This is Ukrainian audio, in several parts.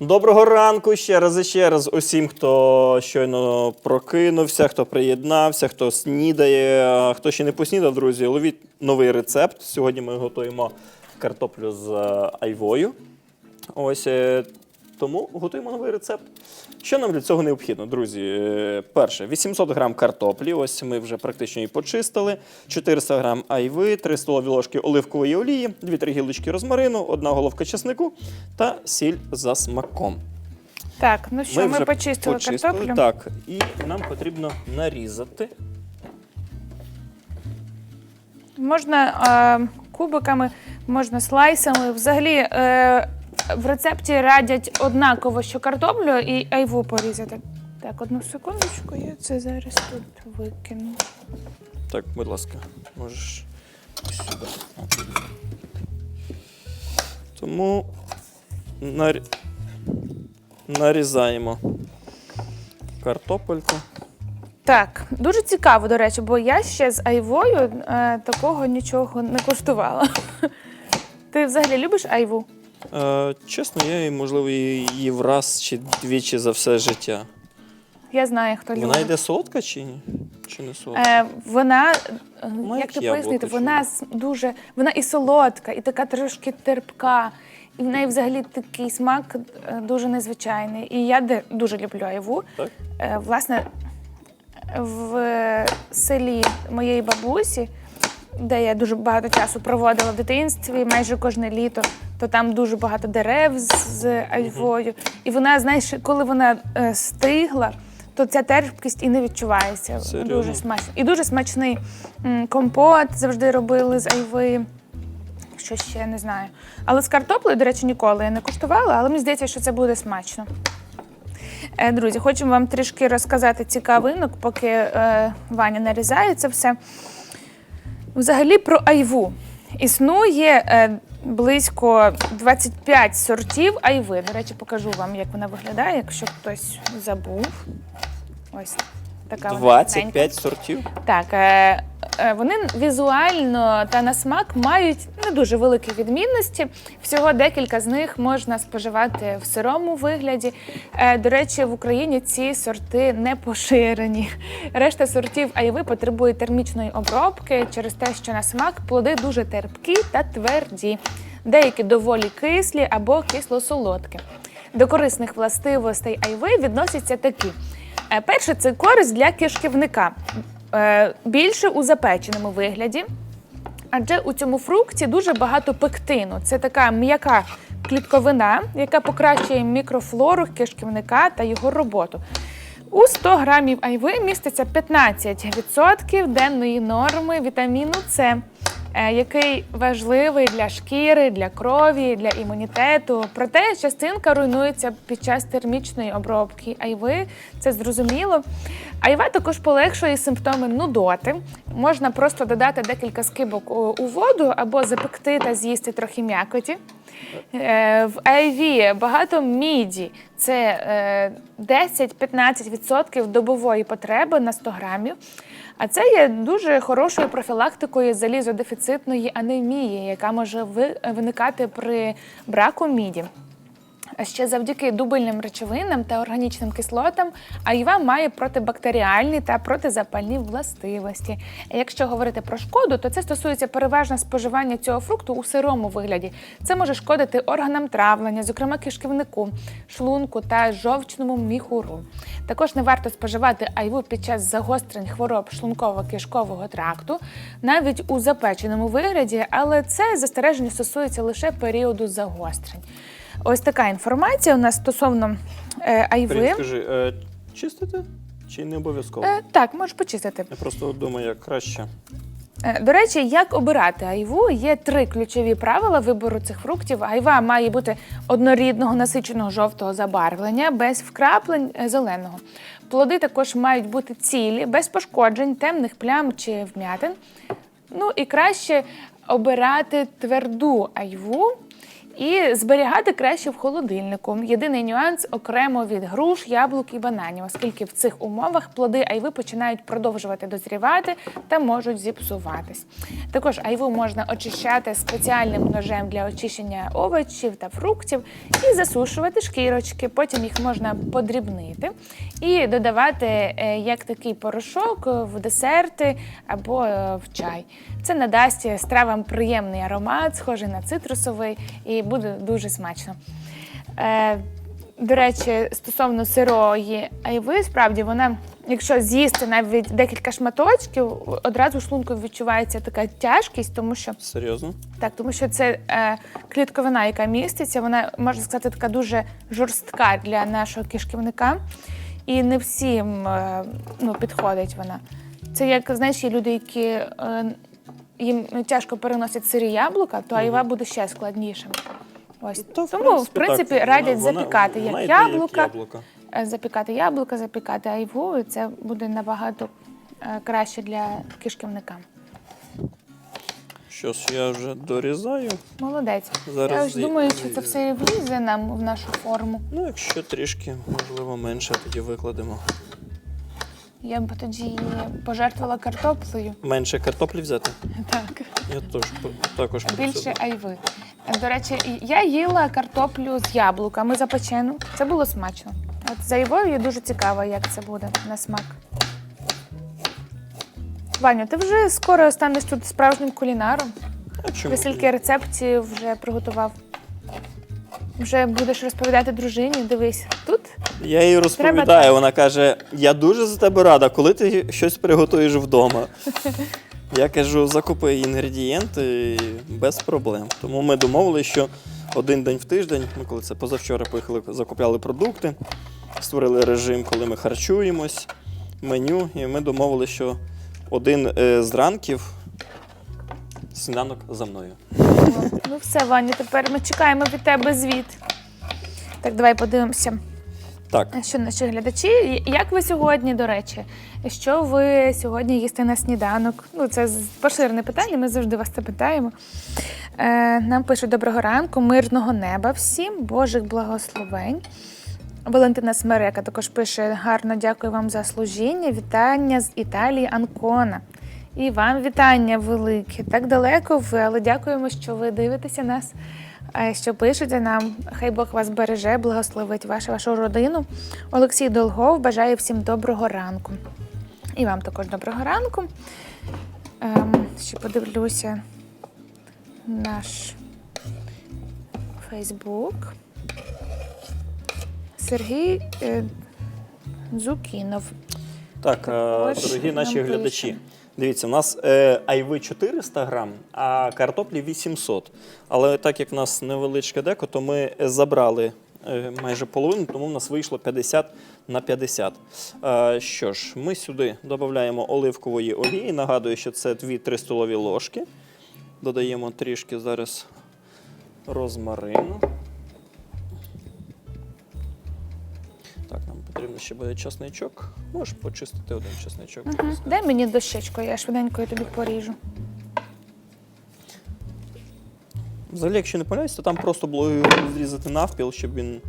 Доброго ранку ще раз і ще раз усім, хто щойно прокинувся, хто приєднався, хто снідає, хто ще не поснідав, друзі, ловіть новий рецепт. Сьогодні ми готуємо картоплю з е, айвою. Ось е, тому готуємо новий рецепт. Що нам для цього необхідно, друзі? Е, Перше, 800 грам картоплі. Ось ми вже практично її почистили. 400 грам айви, 3 столові ложки оливкової олії, 2-3 гілочки розмарину, одна головка чеснику та сіль за смаком. Так, ну що, ми, вже почистили, картоплю. Так, і нам потрібно нарізати. Можна е, кубиками, можна слайсами. Взагалі е, в рецепті радять однаково, що картоплю і айву порізати. Так, одну секундочку, я це зараз тут викину. Так, будь ласка, можеш сюди. Тому нар... нарізаємо картопельку. Так, дуже цікаво, до речі, бо я ще з айвою е, такого нічого не коштувала. Ти взагалі любиш айву? Е, чесно, я її, можливо, її враз чи двічі за все життя. Я знаю, хто любить. Вона йде солодка чи ні? Чи не солодка? Е, вона, е, як як то яблуко, пояснити, чи вона с- дуже, вона і солодка, і така трошки терпка. І в неї взагалі такий смак е, дуже незвичайний. І я де- дуже люблю айву. Так? Е, Власне, в селі моєї бабусі, де я дуже багато часу проводила в дитинстві, майже кожне літо, то там дуже багато дерев з, з айвою. І вона, знаєш, коли вона е, стигла, то ця терпкість і не відчувається. Серйозно? Дуже смачно. І дуже смачний м, компот завжди робили з айви. Що ще не знаю. Але з картоплею, до речі, ніколи я не куштувала, але мені здається, що це буде смачно. Е, Друзі, хочу вам трішки розказати цікавинок, поки е, Ваня нарізає це все. Взагалі про айву. Існує е, близько 25 сортів айви. До речі, покажу вам, як вона виглядає, якщо хтось забув. Ось така вона гарненька. 25 сортів. Так, е, вони візуально та на смак мають не дуже великі відмінності. Всього декілька з них можна споживати в сирому вигляді. Е, до речі, в Україні ці сорти не поширені. Решта сортів айви потребує термічної обробки через те, що на смак плоди дуже терпкі та тверді. Деякі доволі кислі або кисло-солодкі. До корисних властивостей айви відносяться такі. Е, Перше це користь для кишківника. Е, Більше у запеченому вигляді, адже у цьому фрукті дуже багато пектину. Це така м'яка клітковина, яка покращує мікрофлору кишківника та його роботу. У 100 грамів айви міститься 15% денної норми вітаміну С, який важливий для шкіри, для крові, для імунітету. Проте частинка руйнується під час термічної обробки айви, це зрозуміло. Айва також полегшує симптоми нудоти. Можна просто додати декілька скибок у воду або запекти та з'їсти трохи м'якоті. Е, В айві багато міді. Це е, 10-15% добової потреби на 100 грамів. А це є дуже хорошою профілактикою залізодефіцитної анемії, яка може виникати при браку міді. Ще завдяки дубильним речовинам та органічним кислотам айва має протибактеріальні та протизапальні властивості. Якщо говорити про шкоду, то це стосується переважно споживання цього фрукту у сирому вигляді. Це може шкодити органам травлення, зокрема кишківнику, шлунку та жовчному міхуру. Також не варто споживати айву під час загострень хвороб шлунково-кишкового тракту, навіть у запеченому вигляді, але це застереження стосується лише періоду загострень. Ось така інформація у нас стосовно е, айви. Привіт, скажи, е, чистити чи не обов'язково? Е, так, можеш почистити. Я просто думаю, як краще. Е, До речі, як обирати айву, є три ключові правила вибору цих фруктів. Айва має бути однорідного насиченого жовтого забарвлення, без вкраплень е, зеленого. Плоди також мають бути цілі, без пошкоджень, темних плям чи вмятин. Ну і краще обирати тверду айву. І зберігати краще в холодильнику. Єдиний нюанс окремо від груш, яблук і бананів, оскільки в цих умовах плоди айви починають продовжувати дозрівати та можуть зіпсуватись. Також айву можна очищати спеціальним ножем для очищення овочів та фруктів і засушувати шкірочки. Потім їх можна подрібнити і додавати е, як такий порошок в десерти або е, в чай. Це надасть стравам приємний аромат, схожий на цитрусовий, і буде дуже смачно. Е, до речі, стосовно сирої айви, справді вона, якщо з'їсти навіть декілька шматочків, одразу в шлунку відчувається така тяжкість, тому що Серйозно? так, тому що це е, клітковина, яка міститься, вона можна сказати така дуже жорстка для нашого кишківника. І не всім е, ну, підходить вона. Це як знаєш, є люди, які е, їм тяжко переносять сирі яблука, то айва буде ще складнішим. Ось Та, тому, в принципі, так, радять вона- запікати вона як йде яблука, яблука. е, запікати яблука, запікати айву, і це буде набагато е, краще для кишківника. Що ж, я вже дорізаю. Молодець. Зараз Я зі- думаю, що це все і влізе нам в нашу форму. Ну, якщо трішки, можливо, менше, тоді викладемо. Я б тоді пожертвувала картоплею. Менше картоплі взяти? Так. Я теж також Більше айви. До речі, я їла картоплю з яблуками запечену. Це було смачно. От за айвою дуже цікаво, як це буде на смак. Ваню, ти вже скоро станеш тут справжнім кулінаром. А чому? Ти скільки рецептів вже приготував? Вже будеш розповідати дружині. Дивись, тут Я їй розповідаю, так. вона каже: я дуже за тебе рада, коли ти щось приготуєш вдома. Я кажу, закупи інгредієнти без проблем. Тому ми домовилися, що один день в тиждень, ми коли це позавчора поїхали, закупляли продукти, створили режим, коли ми харчуємось, меню, і ми домовилися, що один е, з ранків сніданок за мною. Ну все, Ваня, тепер ми чекаємо від тебе звіт. Так, давай подивимося, Так, що наші глядачі. Як ви сьогодні, до речі, що ви сьогодні їсте на сніданок? Ну, це поширене питання, ми завжди вас це питаємо. Е, нам пишуть доброго ранку, мирного неба всім, Божих благословень. Валентина Смерека також пише гарно дякую вам за служіння. Вітання з Італії Анкона. І вам вітання велике. Так далеко ви, але дякуємо, що ви дивитеся нас, е, що пишете нам. Хай Бог вас береже, благословить вашу, вашу родину. Олексій Долгов бажає всім доброго ранку. І вам також доброго ранку. Ем, ще подивлюся наш Фейсбук. Сергій е, Зукінов. Так, е, дорогі наші нам глядачі. Дивіться, у нас е, айви 400 грам, а картоплі 800. Але так як в нас невеличке деко, то ми забрали е, майже половину, тому в нас вийшло 50 на 50. Е, що ж, ми сюди додаємо оливкової олії. Нагадую, що це 2-3 столові ложки. Додаємо трішки зараз розмарину. Так, нам потрібно ще буде чесничок. Можеш почистити один Мгм. ласка. Дай мені дощечку, я швиденько тобі поріжу. Взагалі, якщо не помиляюсь, то там просто було його зрізати навпіл, щоб він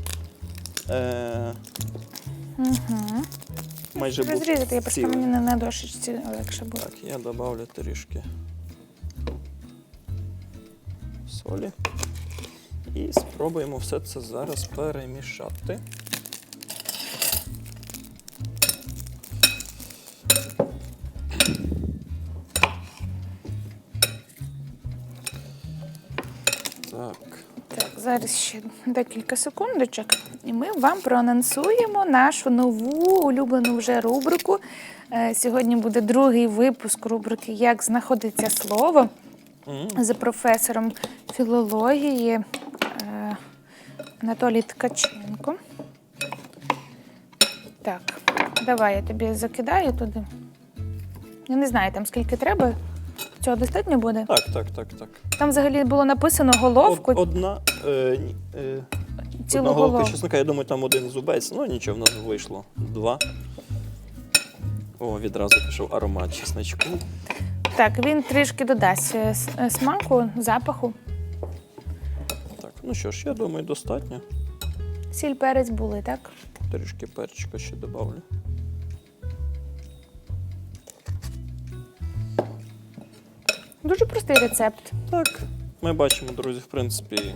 е, Угу. майже був Розрізати, я просто мені не на дощечці легше буде. Так, я додавлю трішки солі. І спробуємо все це зараз перемішати. Зараз ще декілька секундочок, і ми вам проанонсуємо нашу нову улюблену вже рубрику. Е, Сьогодні буде другий випуск рубрики Як знаходиться слово за професором філології е, Анатолій Ткаченко. Так, давай я тобі закидаю туди. Я не знаю, там скільки треба. Цього достатньо буде? Так, так, так, так. Там взагалі було написано головку, Од- одна, е, ні, е, цілу одна головка головку. чесника, я думаю, там один зубець. Ну нічого, в нас вийшло два. О, відразу пішов аромат чесночку. Так, він трішки додасть е, с- е, смаку, запаху. Так, Ну що ж, я думаю, достатньо. Сіль перець були, так? Трішки перчика ще добавлю. Дуже простий рецепт. Так, ми бачимо, друзі, в принципі,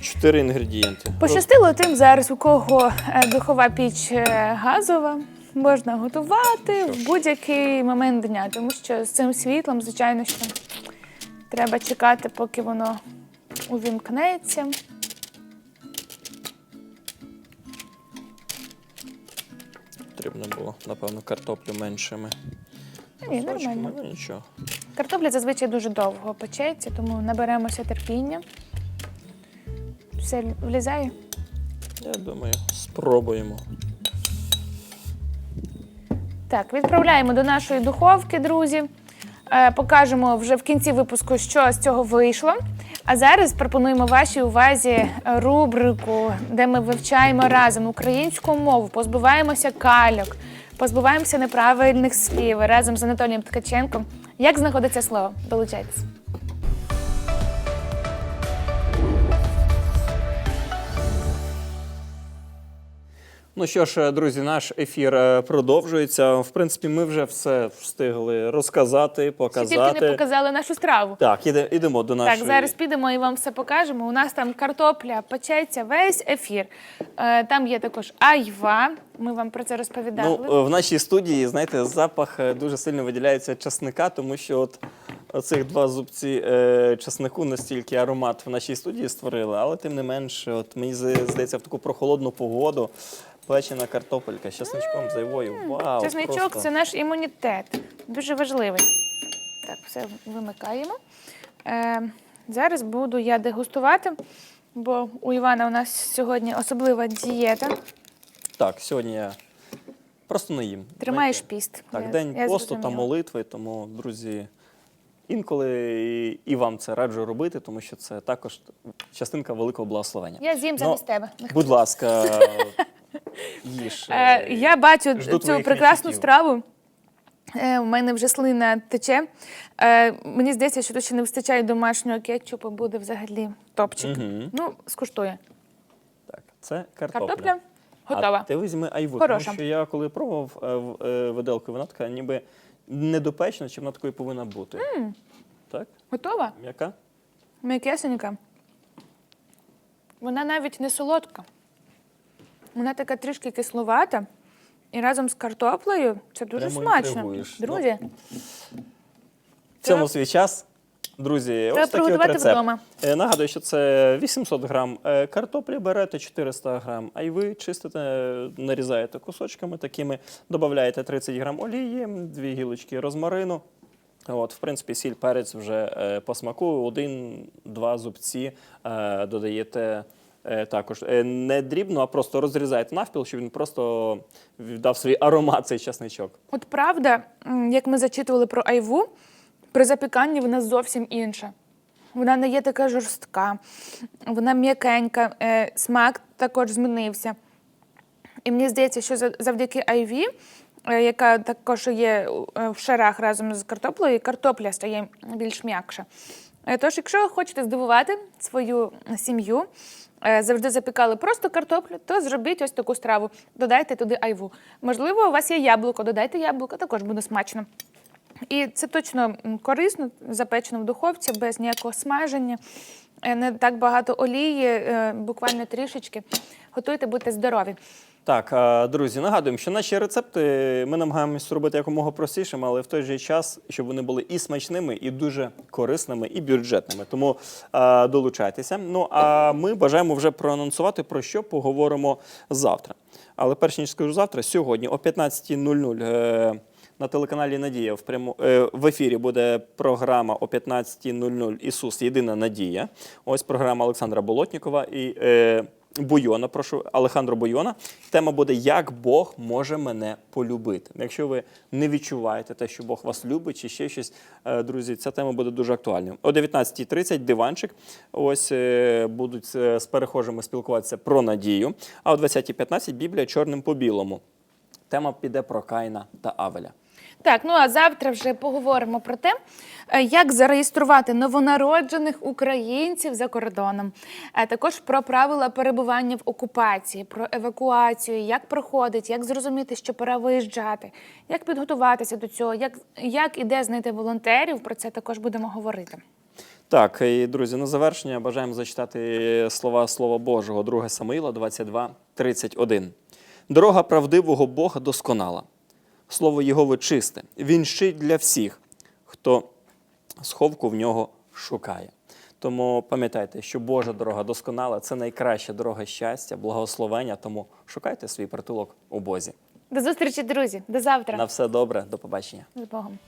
чотири інгредієнти. Пощастило тим зараз, у кого е, духова піч е, газова. Можна готувати в будь-який момент дня, тому що з цим світлом, звичайно, що треба чекати, поки воно увімкнеться. Потрібно було, напевно, картоплю меншими. Ні, кусочками, нормально. Ну нічого. Картопля зазвичай дуже довго печеться, тому наберемося терпіння. Все влізає. Я думаю, спробуємо. Так, відправляємо до нашої духовки, друзі. Е, Покажемо вже в кінці випуску, що з цього вийшло. А зараз пропонуємо вашій увазі рубрику, де ми вивчаємо разом українську мову, позбуваємося кальок, позбуваємося неправильних слів разом з Анатолієм Ткаченком. Як знаходиться слово? Долучайтесь. Ну що ж, друзі, наш ефір е, продовжується. В принципі, ми вже все встигли розказати, Ще показати. тільки не показали нашу страву. Так, іде, ідемо до нашої. Так, зараз підемо і вам все покажемо. У нас там картопля печеться весь ефір. Е, Там є також айва. Ми вам про це розповідали. Ну, в нашій студії, знаєте, запах е, дуже сильно виділяється часника, тому що от оцих два зубці е, часнику настільки аромат в нашій студії створили, але тим не менш, от мені здається, в таку прохолодну погоду печена картопелька з часничком з айвою. Вау! Чесничок просто. це наш імунітет. Дуже важливий. Так, все вимикаємо. Е, зараз буду я дегустувати, бо у Івана у нас сьогодні особлива дієта. Так, сьогодні я просто не їм. Тримаєш Знаєте, піст. Так, Я- день я посту та молитви, тому, друзі, інколи і, і вам це раджу робити, тому що це також частинка великого благословення. Я з'їм Ну, замість тебе. Будь ласка, їж. Е, е, я бачу жду цю прекрасну рецептів. страву. Е, у мене вже слина тече. Е, мені здається, що тут ще не вистачає домашнього кетчупу, буде взагалі топчик. Мгм. Ну, скуштує. Так, це картопля. Картопля готова. А ти візьми айву, Хороша. тому що я коли пробував е, в- е, виделкою, вона така ніби недопечена, чи вона такою повинна бути. Так? Готова? Яка? М'якесенька. Вона навіть не солодка. Вона така трішки кисловата. І разом з картоплею це дуже Прямо смачно. інтригуєш. Ну, Друзі, В цьому свій час. Друзі, Треба ось такий от приготувати рецепт. вдома. Е, Нагадую, що це 800 грам е, картоплі берете, 400 грам айви, чистите, е, нарізаєте кусочками такими, додаєте 30 грам олії, дві гілочки розмарину. От, в принципі, сіль, перець вже е, по смаку, один-два зубці е, додаєте також. Е, не дрібно, а просто розрізаєте навпіл, щоб він просто віддав свій аромат цей часничок. от правда, як ми зачитували про айву, при запіканні вона зовсім інша. Вона не є така жорстка, вона м'якенька, е, смак також змінився. І мені здається, що завдяки айві, е, яка також є е, в шарах разом з картоплею, картопля стає більш м'якша. Е, Тож, якщо ви хочете здивувати свою сім'ю, е, завжди запікали просто картоплю, то зробіть ось таку страву. Додайте туди айву. Можливо, у вас є яблуко, додайте яблуко, також буде смачно. І це точно корисно, запечено в духовці, без ніякого смаження, е, не так багато олії, буквально трішечки. Готуйте, будьте здорові. Так, е, друзі, нагадуємо, що наші рецепти ми намагаємося робити якомога простішими, але в той же час, щоб вони були і смачними, і дуже корисними, і бюджетними. Тому е, долучайтеся. Ну а ми бажаємо вже проанонсувати, про що поговоримо завтра. Але перш ніж скажу завтра, сьогодні о 15.00 е, на телеканалі Надія в пряму в ефірі буде програма о 15.00 Ісус Єдина Надія. Ось програма Олександра Болотнікова і Буйона. Прошу Алехандро Буйона. Тема буде Як Бог може мене полюбити. Якщо ви не відчуваєте те, що Бог вас любить, чи ще щось, е, друзі, ця тема буде дуже актуальною. О 19.30 диванчик. Ось е, будуть е, з перехожими спілкуватися про надію. А о 20.15 Біблія чорним по білому. Тема піде про Каїна та Авеля. Так, ну а завтра вже поговоримо про те, е, як зареєструвати новонароджених українців за кордоном, а також про правила перебування в окупації, про евакуацію, як проходить, як зрозуміти, що пора виїжджати, як підготуватися до цього, як, як і де знайти волонтерів. Про це також будемо говорити. Так, і друзі, на завершення бажаємо зачитати слова Слова Божого, 2 Самуїла 22, 31. Дорога правдивого Бога досконала. Слово Єгови чисте. Він щит для всіх, хто сховку в нього шукає. Тому пам'ятайте, що Божа дорога досконала це найкраща дорога щастя, благословення. Тому шукайте свій притулок у Бозі. До зустрічі, друзі. До завтра. На все добре, до побачення. З Богом.